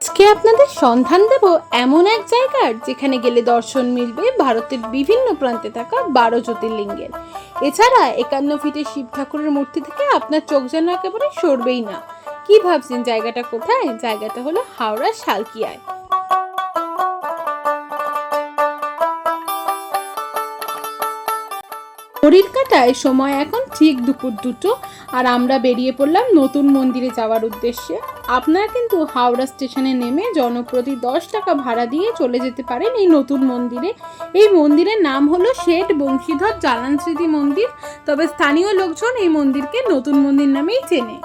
আজকে আপনাদের সন্ধান দেব এমন এক জায়গার যেখানে গেলে দর্শন মিলবে ভারতের বিভিন্ন প্রান্তে থাকা বারো জ্যোতির্লিঙ্গের। এছাড়া একান্ন ফিটে শিব ঠাকুরের মূর্তি থেকে আপনার চোখ যেন একেবারে সরবেই না। কি ভাবছেন জায়গাটা কোথায়? জায়গাটা হলো হাওড়া শালকিয়ায় ঘড়ির কাটায়, সময় এখন ঠিক দুপুর দুটো। আর আমরা বেরিয়ে পড়লাম নতুন মন্দিরে যাওয়ার উদ্দেশ্যে। আপনারা কিন্তু হাওড়া স্টেশনে নেমে জনপ্রতি দশ টাকা ভাড়া দিয়ে চলে যেতে পারেন এই নতুন মন্দিরে। এই মন্দিরের নাম হলো শেঠ বংশীধর জালান স্মৃতি মন্দির। তবে স্থানীয় লোকজন এই মন্দিরকে নতুন মন্দির নামেই চেনে।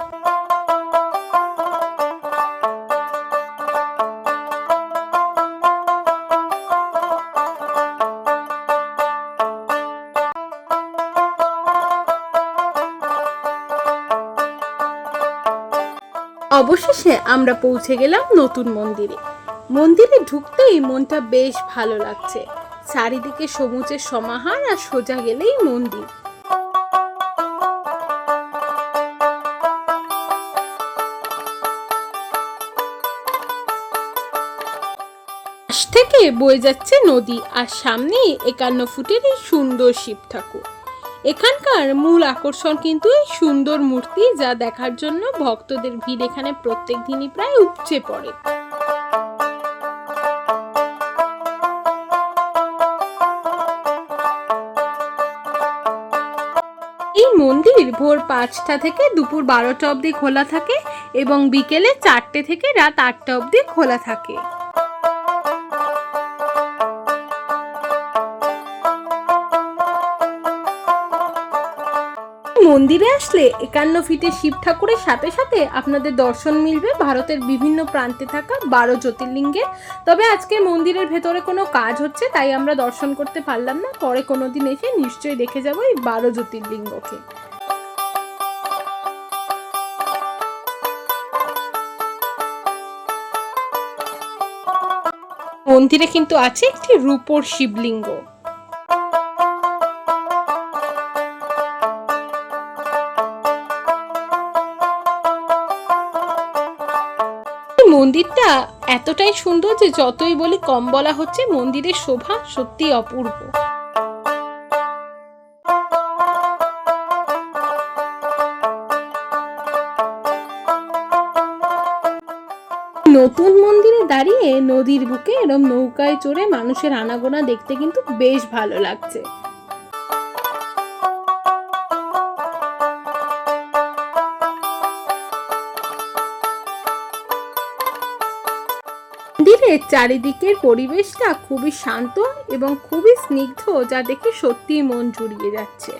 অবশেষে আমরা পৌঁছে গেলাম নতুন মন্দিরে। মন্দিরে ঢুকতেই মনটা বেশ ভালো লাগছে। চারিদিকে সমুচের সমাহার আর সোজা গেলেই মন্দির। থেকে বয়ে যাচ্ছে নদী, আর সামনেই একান্ন ফুটের এই সুন্দর শিব ঠাকুর। এখানকার মূল আকর্ষণ কিন্তু এই সুন্দর মূর্তি, যা দেখার জন্য ভক্তদের ভিড় এখানে প্রত্যেক দিনই প্রায় উপচে পড়ে। এই মন্দির ভোর পাঁচটা থেকে দুপুর বারোটা অবধি খোলা থাকে এবং বিকেলে চারটে থেকে রাত আটটা অবধি খোলা থাকে। মন্দিরে আসলে একান্ন ফিটের শিব ঠাকুরের সাথে সাথে আপনাদের দর্শন মিলবে ভারতের বিভিন্ন প্রান্তে থাকা বারো জ্যোতির্লিঙ্গে। তবে আজকে মন্দিরের ভেতরে কোনো কাজ হচ্ছে, তাই আমরা দর্শন করতে পারলাম না। পরে কোনো দিন এসে নিশ্চয়ই দেখে যাব এই বারো জ্যোতির্লিঙ্গকে। মন্দিরে কিন্তু আছে একটি রূপোর শিবলিঙ্গ। মন্দিরটা এতটাই সুন্দর যে যতই বলি কম বলা হচ্ছে মন্দিরের শোভা সত্যি অপূর্ব। নতুন মন্দিরে দাঁড়িয়ে নদীর বুকে এরম নৌকায় চড়ে মানুষের আনাগোনা দেখতে কিন্তু বেশ ভালো লাগছে। চারিদিকের পরিবেশটা খুবই শান্ত এবং খুবই স্নিগ্ধ যা দেখে সত্যিই মন জুড়িয়ে যাচ্ছে।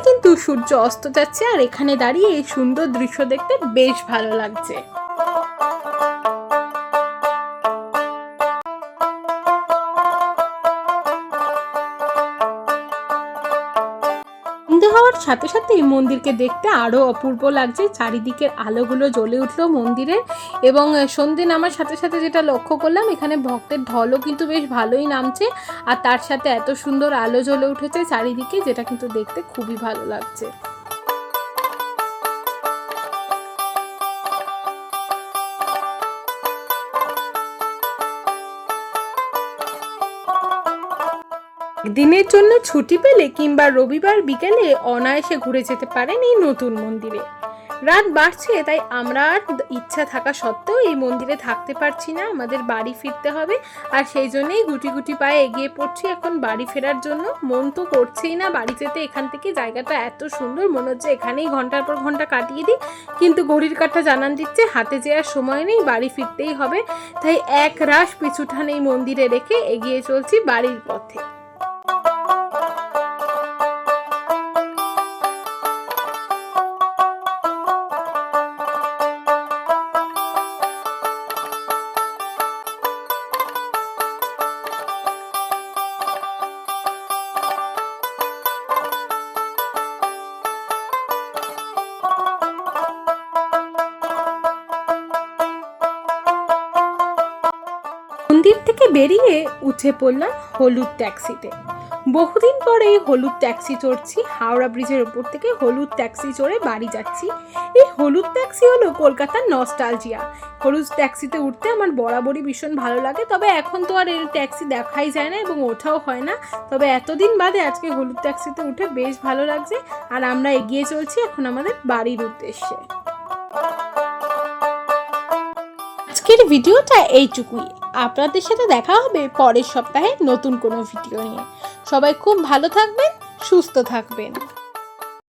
কিন্তু সূর্য অস্ত যাচ্ছে আর এখানে দাঁড়িয়ে এই সুন্দর দৃশ্য দেখতে বেশ ভালো লাগছে। হওয়ার সাথে সাথে এই মন্দিরকে দেখতে আরও অপূর্ব লাগছে। চারিদিকের আলোগুলো জ্বলে উঠল মন্দিরে এবং সন্ধে নামার সাথে সাথে যেটা লক্ষ্য করলাম, এখানে ভক্তের ঢলও কিন্তু বেশ ভালোই নামছে আর তার সাথে এত সুন্দর আলো জ্বলে উঠেছে চারিদিকে, যেটা কিন্তু দেখতে খুবই ভালো লাগছে। দিনের জন্য ছুটি পেলে কিংবা রবিবার বিকেলে অনায়াসে ঘুরে যেতে পারেন এই নতুন মন্দিরে। রাত বাড়ছে, তাই আমরা আর ইচ্ছা থাকা সত্ত্বেও এই মন্দিরে থাকতে পারছি না, আমাদের বাড়ি ফিরতে হবে। আর সেই জন্যেই গুটি গুটি পায়ে এগিয়ে পড়ছি এখন বাড়ি ফেরার জন্য। মন তো করছেই না বাড়ি যেতে, এখান থেকে জায়গাটা এত সুন্দর, মনে হচ্ছে এখানেই ঘণ্টার পর ঘণ্টা কাটিয়ে দিই। কিন্তু ঘড়ির কাঠটা জানান দিচ্ছে, হাতে যে আর সময় নেই, বাড়ি ফিরতেই হবে। তাই এক রাশ পিছুঠান এই মন্দিরে রেখে এগিয়ে চলছি বাড়ির পথে। বেরিয়ে উঠে পড়লাম হলুদ ট্যাক্সিতে। বহুদিন পরে হলুদ ট্যাক্সি চড়ছি, হাওড়া ব্রিজের ওপর থেকে হলুদ ট্যাক্সি চড়ে বাড়ি যাচ্ছি। এই হলুদ ট্যাক্সি হলো কলকাতার নস্টালজিয়া। হলুদ ট্যাক্সিতে উঠতে আমার বরাবরই ভীষণ ভালো লাগে, তবে এখন তো আর এই ট্যাক্সি দেখাই যায় না এবং ওঠাও হয় না। তবে এতদিন বাদে আজকে হলুদ ট্যাক্সিতে উঠে বেশ ভালো লাগছে, আর আমরা এগিয়ে চলছি এখন আমাদের বাড়ির উদ্দেশ্যে। আজকের ভিডিওটা এইটুকুই। আপনাদের সাথে দেখা হবে পরের সপ্তাহে নতুন কোনো ভিডিও নিয়ে। সবাই খুব ভালো থাকবেন, সুস্থ থাকবেন।